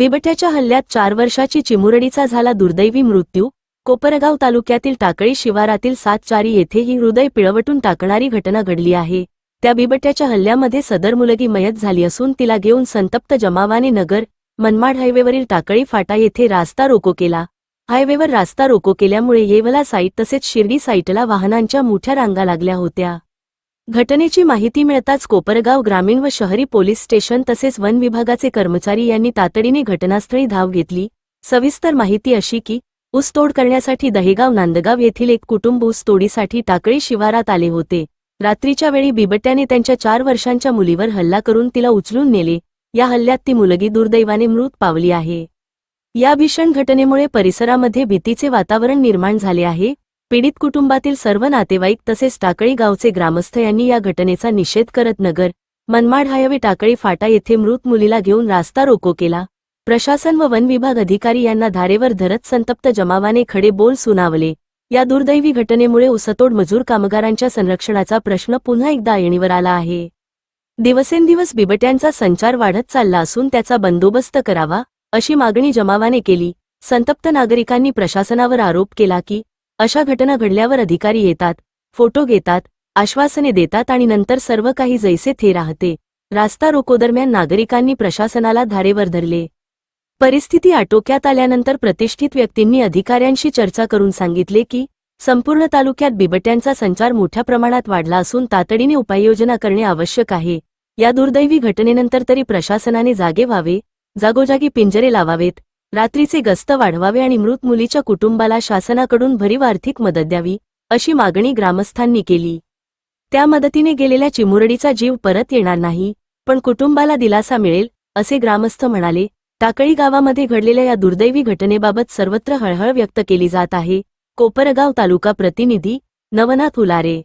बिबट्याच्या हल्ल्यात चार वर्षाची चिमुरडीचा झाला दुर्दैवी मृत्यू. कोपरगाव तालुक्यातील टाकळी शिवारातील सातचारी येथे ही हृदय पिळवटून टाकणारी घटना घडली आहे. त्या बिबट्याच्या हल्ल्यामध्ये सदर मुलगी मयत झाली असून तिला घेऊन संतप्त जमावाने नगर मनमाड हायवेवरील टाकळी फाटा येथे रास्ता रोको केला. हायवेवर रास्ता रोको केल्यामुळे येवला साईट तसेच शिर्डी साईटला वाहनांच्या मोठ्या रांगा लागल्या होत्या. घटनेची माहिती मिळताच कोपरगाव ग्रामीण व शहरी पोलीस स्टेशन तसेच वन विभागाचे कर्मचारी यांनी तातडीने घटनास्थळी धाव घेतली. सविस्तर माहिती अशी की ऊसतोड करण्यासाठी दहेगाव नांदगाव येथील एक कुटुंब ऊसतोडीसाठी टाकळी शिवारात आले होते. रात्रीच्या वेळी बिबट्याने त्यांच्या चार वर्षांच्या मुलीवर हल्ला करून तिला उचलून नेले. या हल्ल्यात ती मुलगी दुर्दैवाने मृत पावली आहे. या भीषण घटनेमुळे परिसरामध्ये भीतीचे वातावरण निर्माण झाले आहे. पीडित कुटुंबातील सर्व नातेवाईक तसेच टाकळी गावचे ग्रामस्थ यांनी या घटनेचा निषेध करत नगर मनमाड हायवे टाकळी फाटा येथे मृत मुलीला घेऊन रास्ता रोको केला. प्रशासन व वन विभाग अधिकारी यांना धारेवर धरत संतप्त जमावाने खडे बोल सुनावले. या दुर्दैवी घटनेमुळे उसतोड मजूर कामगारांच्या संरक्षणाचा प्रश्न पुन्हा एकदा ऐणीवर आला आहे. दिवसेंदिवस बिबट्यांचा संचार वाढत चालला असून त्याचा बंदोबस्त करावा अशी मागणी जमावाने केली. संतप्त नागरिकांनी प्रशासनावर आरोप केला की अशा घटना घडल्यावर अधिकारी येतात फोटो घेतात आश्वासने देतात आणि नंतर सर्व काही जैसे थे राहते. रास्ता रोकोदरम्यान नागरिकांनी प्रशासनाला धारेवर धरले. परिस्थिती आटोक्यात आल्यानंतर प्रतिष्ठित व्यक्तींनी अधिकाऱ्यांशी चर्चा करून सांगितले की संपूर्ण तालुक्यात बिबट्यांचा संचार मोठ्या प्रमाणात वाढला असून तातडीने उपाययोजना करणे आवश्यक आहे. या दुर्दैवी घटनेनंतर तरी प्रशासनाने जागे व्हावे जागोजागी पिंजरे लावावेत रात्रीचे गस्त वाढवावे आणि मृत मुलीच्या कुटुंबाला शासनाकडून भरीव आर्थिक मदत द्यावी अशी मागणी ग्रामस्थांनी केली. त्या मदतीने गेलेल्या चिमुरडीचा जीव परत येणार नाही पण कुटुंबाला दिलासा मिळेल असे ग्रामस्थ म्हणाले. टाकळी गावामध्ये घडलेल्या या दुर्दैवी घटनेबाबत सर्वत्र हळहळ व्यक्त केली जात आहे. कोपरगाव तालुका प्रतिनिधी नवनाथ उलारे